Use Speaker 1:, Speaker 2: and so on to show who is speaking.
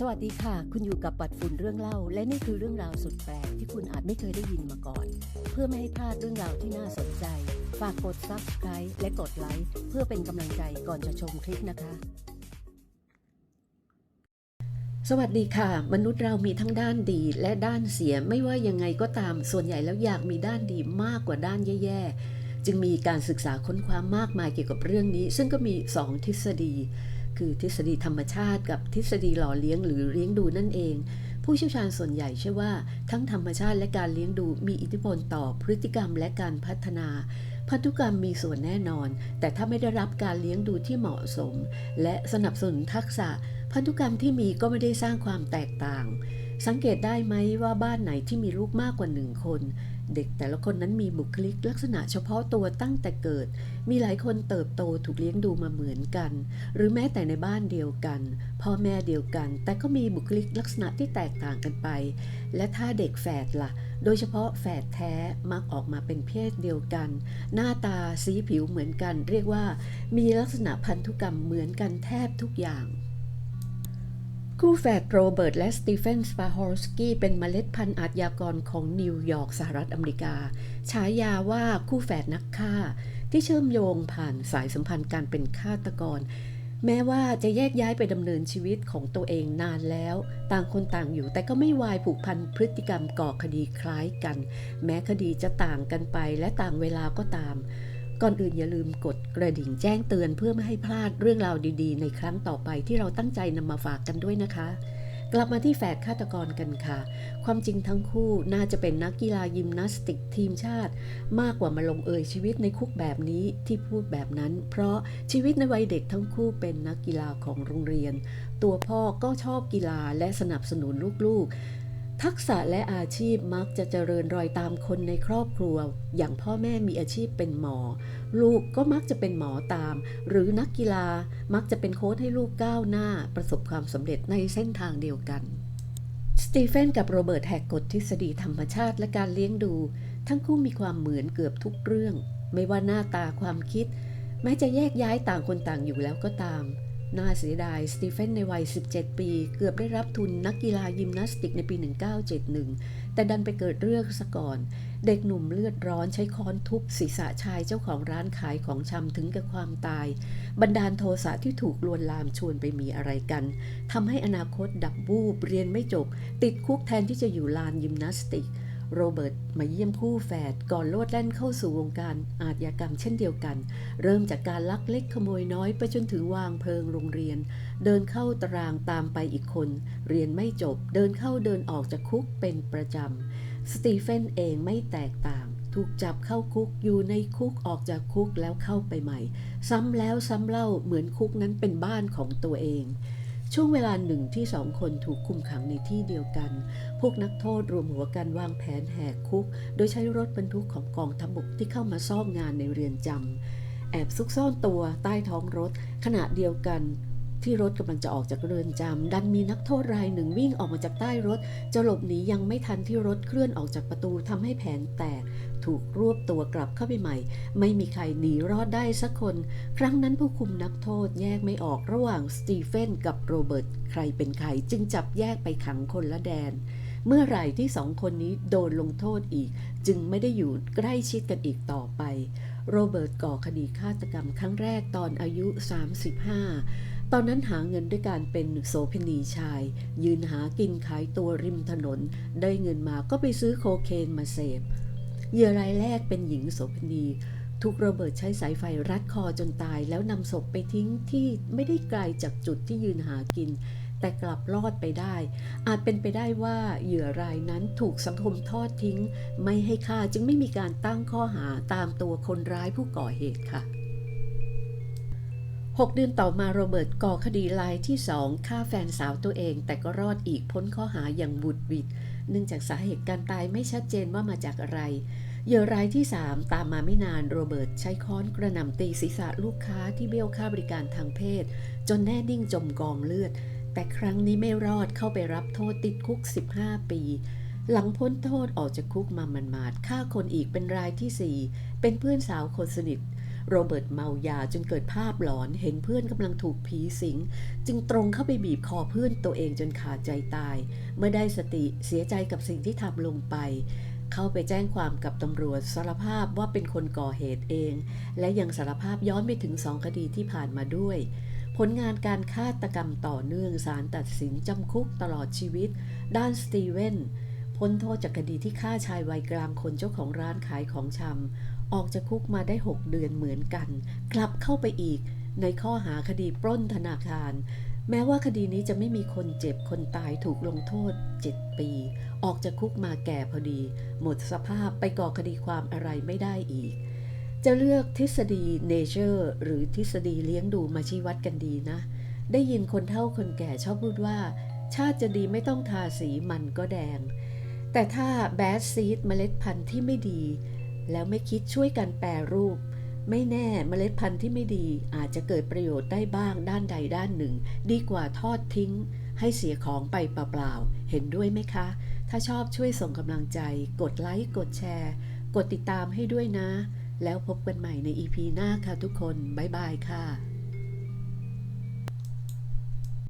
Speaker 1: สวัสดีค่ะ คุณอยู่กับปัดฝุ่นเรื่องเล่า และนี่คือเรื่องราวสุดแปลกที่คุณอาจไม่เคยได้ยินมาก่อน เพื่อไม่ให้พลาดเรื่องราวที่น่าสนใจ ฝากกด subscribe และกดไลค์เพื่อเป็นกำลังใจก่อนจะชมคลิปนะคะ สวัสดีค่ะ มนุษย์เรามีทั้งด้านดีและด้านเสียไม่ว่ายังไงก็ตามส่วนใหญ่แล้วอยากมีด้านดีมากกว่าด้านแย่ๆจึงมีการศึกษาค้นคว้ามากมายเกี่ยวกับเรื่องนี้ ซึ่งก็มี 2 ทฤษฎี คือทฤษฎีธรรมชาติกับทฤษฎีหล่อเลี้ยงหรือเลี้ยงดูนั่นเอง ผู้เชี่ยวชาญส่วนใหญ่เชื่อว่า ทั้งธรรมชาติและการเลี้ยงดูมีอิทธิพลต่อพฤติกรรมและการพัฒนาพันธุกรรมมีส่วนแน่นอน แต่ถ้าไม่ได้รับการเลี้ยงดูที่เหมาะสม และสนับสนุนทักษะ พันธุกรรมที่มีก็ไม่ได้สร้างความแตกต่าง สังเกตได้ไหมว่าบ้านไหนที่มีลูกมากกว่าหนึ่งคน เด็กแต่ละคนนั้นมีบุคลิกลักษณะเฉพาะตัวตั้งแต่เกิด มีหลายคนเติบโตถูกเลี้ยงดูมาเหมือนกัน หรือแม้แต่ในบ้านเดียวกัน พ่อแม่เดียวกัน แต่ก็มีบุคลิกลักษณะที่แตกต่างกันไป และถ้าเด็กแฝดล่ะ โดยเฉพาะแฝดแท้มักออกมาเป็นเพศเดียวกัน หน้าตาสีผิวเหมือนกัน เรียกว่า มีลักษณะพันธุกรรมเหมือนกันแทบทุกอย่าง คู่แฝดโรเบิร์ตและสตีเฟนสปาฮอร์สกี้เป็นเมล็ดพันธุ์อาชญากรของนิวยอร์กสหรัฐอเมริกา ฉายาว่าคู่แฝดนักฆ่า ที่เชื่อมโยงผ่านสายสัมพันธ์การเป็นฆาตกร แม้ว่าจะแยกย้ายไปดำเนินชีวิตของตัวเองนานแล้ว ต่างคนต่างอยู่แต่ก็ไม่วายผูกพันพฤติกรรมก่อคดีคล้ายกัน แม้คดีจะต่างกันไปและต่างเวลาก็ตาม ก่อนอื่นอย่าลืมกดกระดิ่งแจ้งเตือนเพื่อไม่ให้พลาดเรื่องราวดีๆ ในครั้งต่อไปที่เราตั้งใจนำมาฝากกันด้วยนะคะ กลับมาที่แฝดฆาตกรกันค่ะ ความจริงทั้งคู่น่าจะเป็นนักกีฬายิมนาสติกทีมชาติ มากกว่ามาลงเอยชีวิตในคุกแบบนี้ที่พูดแบบนั้น เพราะชีวิตในวัยเด็กทั้งคู่เป็นนักกีฬาของโรงเรียน ตัวพ่อก็ชอบกีฬาและสนับสนุนลูกๆ ทักษะและอาชีพมักจะเจริญรอยตามคนในครอบครัว อย่างพ่อแม่มีอาชีพเป็นหมอ ลูกก็มักจะเป็นหมอตาม หรือนักกีฬามักจะเป็นโค้ชให้ลูกก้าวหน้า ประสบความสำเร็จในเส้นทางเดียวกัน สตีเฟนกับโรเบิร์ตแหกกฎทฤษฎีธรรมชาติและการเลี้ยงดู ทั้งคู่มีความเหมือนเกือบทุกเรื่อง ไม่ว่าหน้าตาความคิด แม้จะแยกย้ายต่างคนต่างอยู่แล้วก็ตาม น่าเสียดายสตีเฟนในวัย 17 ปี เกือบได้รับทุนนักกีฬายิมนาสติกในปี 1971 แต่ดันไปเกิดเรื่องซะก่อน เด็กหนุ่มเลือดร้อนใช้ค้อนทุบศีรษะชายเจ้าของร้านขายของชำถึงกับความตาย บันดาลโทสะที่ถูกลวนลามชวนไปมีอะไรกันทำให้อนาคตดับบูบเรียนไม่จบ ติดคุกแทนที่จะอยู่ลานยิมนาสติก โรเบิร์ตมาเยี่ยมคู่แฝดก่อนโลดแล่นเข้าสู่วงการอาชญากรรมเช่นเดียวกัน เริ่มจากการลักเล็กขโมยน้อยไปจนถึงวางเพลิงโรงเรียน เดินเข้าตารางตามไปอีกคน เรียนไม่จบ เดินเข้าเดินออกจากคุกเป็นประจำ สตีเฟนเองไม่แตกต่าง ถูกจับเข้าคุกอยู่ในคุกออกจากคุกแล้วเข้าไปใหม่ ซ้ำแล้วซ้ำเล่าเหมือนคุกนั้นเป็นบ้านของตัวเอง ช่วงเวลาหนึ่งที่สองคนถูกคุมขังในที่เดียวกัน พวกนักโทษรวมหัวกันวางแผนแหกคุก โดยใช้รถบรรทุกของกองทัพบกที่เข้ามาซ่อมงานในเรือนจำแอบซุกซ่อนตัวใต้ท้องรถ ขณะเดียวกัน ที่รถกำลังจะออกจากเรือนจำดันมีนักโทษรายหนึ่งวิ่งออกมาจากใต้รถ จะหลบหนียังไม่ทันที่รถเคลื่อนออกจากประตูทำให้แผนแตก ถูกรวบตัวกลับเข้าไปใหม่ ไม่มีใครหนีรอดได้สักคน ครั้งนั้นผู้คุมนักโทษแยกไม่ออกระหว่างสตีเฟนกับโรเบิร์ตใครเป็นใครจึงจับแยกไปขังคนละแดน เมื่อไหร่ที่สองคนนี้โดนลงโทษอีก จึงไม่ได้อยู่ใกล้ชิดกันอีกต่อไป โรเบิร์ตก่อคดีฆาตกรรมครั้งแรกตอนอายุ 35 ตอนนั้นหาเงินด้วยการเป็นโสเภณีชาย ยืนหากินขายตัวริมถนน ได้เงินมาก็ไปซื้อโคเคนมาเสพเหยื่อรายแรกเป็นหญิงโสเภณี ถูกโรเบิร์ตใช้สายไฟรัดคอจนตาย แล้วนำศพไปทิ้งที่ไม่ได้ไกลจากจุดที่ยืนหากิน แต่กลับรอดไปได้ อาจเป็นไปได้ว่าเหยื่อรายนั้นถูกสังคมทอดทิ้ง ไม่ให้ฆ่าจึงไม่มีการตั้งข้อหาตามตัวคนร้ายผู้ก่อเหตุค่ะ 6 เดือนต่อมาโรเบิร์ตก่อคดีลายที่2ฆ่าแฟนสาวตัวเอง แต่ก็รอดอีกพ้นข้อหาอย่างบุดหวิด เนื่องจากสาเหตุการตายไม่ชัดเจนว่ามาจากอะไรเหยื่อรายที่ 3 ตามมาไม่นานโรเบิร์ตใช้ค้อนกระหน่ำตีศีรษะลูกค้าที่เบี้ยวค่าบริการทางเพศ จนแน่นิ่งจมกองเลือด แต่ครั้งนี้ไม่รอดเข้าไปรับโทษติดคุก 15 ปี หลังพ้นโทษออกจากคุกมามันมาดฆ่าคนอีกเป็นรายที่ 4 เป็นเพื่อนสาวคนสนิท โรเบิร์ตเมายาจนเกิดภาพหลอนเห็นเพื่อนกำลังถูกผีสิง จึงตรงเข้าไปบีบคอเพื่อนตัวเองจนขาดใจตาย เมื่อได้สติเสียใจกับสิ่งที่ทำลงไป เข้าไปแจ้งความกับตำรวจสารภาพว่าเป็นคนก่อเหตุเอง และยังสารภาพย้อนไปถึงสองคดีที่ผ่านมาด้วยผลงานการฆาตกรรมต่อเนื่องศาลตัดสินจำคุกตลอดชีวิต ด้านสตีเวนพ้นโทษจากคดีที่ฆ่าชายวัยกลางคนเจ้าของร้านขายของชำ ออกจากคุกมาได้ 6 เดือนเหมือนกัน กลับเข้าไปอีก ในข้อหาคดีปล้นธนาคาร แม้ว่าคดีนี้จะไม่มีคนเจ็บคนตายถูกลงโทษ 7 ปี ออกจากคุกมาแก่พอดี หมดสภาพไปก่อคดีความอะไรไม่ได้อีก จะเลือกทฤษฎีเนเจอร์หรือทฤษฎีเลี้ยงดูมาชี้วัดกันดีนะ ได้ยินคนเฒ่าคนแก่ชอบพูดว่า ชาติจะดีไม่ต้องทาสีมันก็แดงแต่ถ้าแบดซีดเมล็ดพันธุ์ที่ไม่ดี แล้วไม่คิดช่วยกันแปรรูป ไม่แน่เมล็ดพันธุ์ที่ไม่ดีอาจจะเกิดประโยชน์ได้บ้างด้านใดด้านหนึ่ง ดีกว่าทอดทิ้ง ให้เสียของไปเปล่าๆเห็นด้วยไหมคะ ถ้าชอบช่วยส่งกำลังใจ กดไลค์กดแชร์ กดติดตามให้ด้วยนะ แล้วพบกันใหม่ใน EP หน้าค่ะทุกคน บ๊ายบายค่ะ